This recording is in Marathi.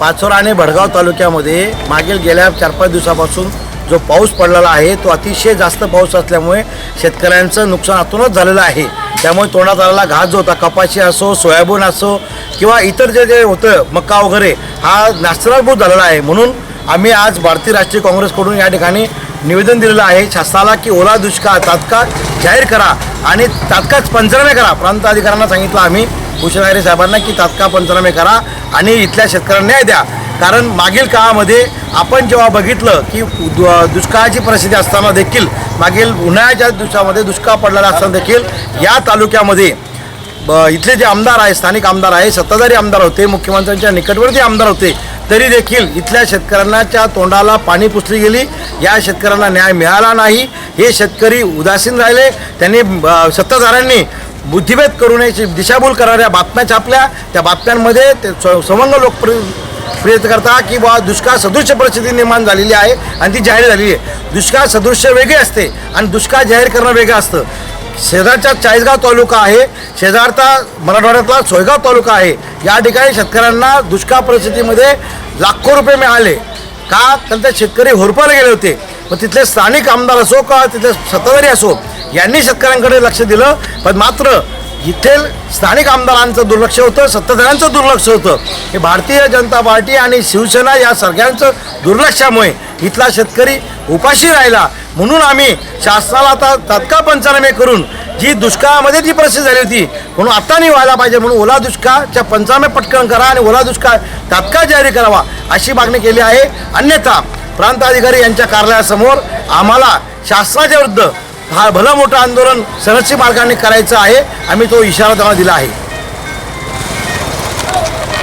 पाचोरा आणि भडगाव तालुक्यामध्ये मागील गेल्या चार पाच दिवसापासून जो पाऊस पडलेला आहे तो अतिशय जास्त पाऊस असल्यामुळे शेतकऱ्यांचं नुकसान आतूनच झालेलं आहे. त्यामुळे तोंडात आलेला घास जो होता कपाशी असो सोयाबीन असो किंवा इतर जे जे होतं मक्का वगैरे हा नास्तराभूत झालेला आहे. म्हणून आम्ही आज भारतीय राष्ट्रीय काँग्रेसकडून या ठिकाणी निवेदन दिलेलं आहे शासनाला की ओला दुष्काळ तात्काळ जाहीर करा. आणि तात्काळ पंचनामे करा. प्रांत अधिकाऱ्यांना सांगितलं आम्ही भूषण साहेबांना की तात्काळ पंचनामे करा आणि इथल्या शेतकऱ्यांना न्याय द्या. कारण मागील काळामध्ये आपण जेव्हा बघितलं की दु- दुष्काळाची परिस्थिती असताना देखील मागील उन्हाळ्याच्या दिवसामध्ये दुष्काळ पडलेला असताना देखील या तालुक्यामध्ये ब- इथले जे आमदार आहे स्थानिक आमदार आहे सत्ताधारी आमदार होते मुख्यमंत्र्यांच्या निकटवर्ती आमदार होते तरी देखील इथल्या शेतकऱ्यांच्या तोंडाला पाणी पुसली गेली. या शेतकऱ्यांना न्याय मिळाला नाही. हे शेतकरी उदासीन राहिले. त्यांनी सत्ताधाऱ्यांनी बुद्धिभेद करू नये दिशाभूल करणाऱ्या बातम्या छापल्या. त्या बातम्यांमध्ये ते संबंध लोक लोकप्रिय प्रयत्न करता की बा दुष्काळ सदृश्य परिस्थिती निर्माण झालेली आहे आणि ती जाहीर झालेली आहे. दुष्काळ सदृश्य वेगळी असते आणि दुष्काळ जाहीर करणं वेगळं असतं. शेजारचा चाळीसगाव तालुका आहे. शेजारचा मराठवाड्यातला सोयगाव तालुका आहे. या ठिकाणी शेतकऱ्यांना दुष्काळ परिस्थितीमध्ये लाखो रुपये मिळाले. का? त्यांचे शेतकरी होरपाला गेले होते. मग तिथले स्थानिक आमदार असो का तिथले सत्ताधारी असो यांनी शेतकऱ्यांकडे लक्ष दिलं. पण मात्र इथे स्थानिक आमदारांचं दुर्लक्ष होतं सत्ताधाऱ्यांचं दुर्लक्ष होतं. हे भारतीय जनता पार्टी आणि शिवसेना या सगळ्यांचं दुर्लक्षामुळे इथला शेतकरी उपाशी राहिला. म्हणून आम्ही शासनाला आता तात्काळ पंचनामे करून जी दुष्काळामध्ये जी परिस्थिती झाली होती म्हणून आता नाही व्हायला पाहिजे म्हणून ओला दुष्काळच्या पंचनामे पटकन करा आणि ओला दुष्काळ तात्काळ जारी करावा अशी मागणी केली आहे. अन्यथा प्रांत अधिकारी यांच्या कार्यालयासमोर आम्हाला शासनाच्या विरुद्ध हा भलं मोठं आंदोलन सरस्वी मार्गाने करायचं आहे. आम्ही तो इशारा त्यांना दिला आहे.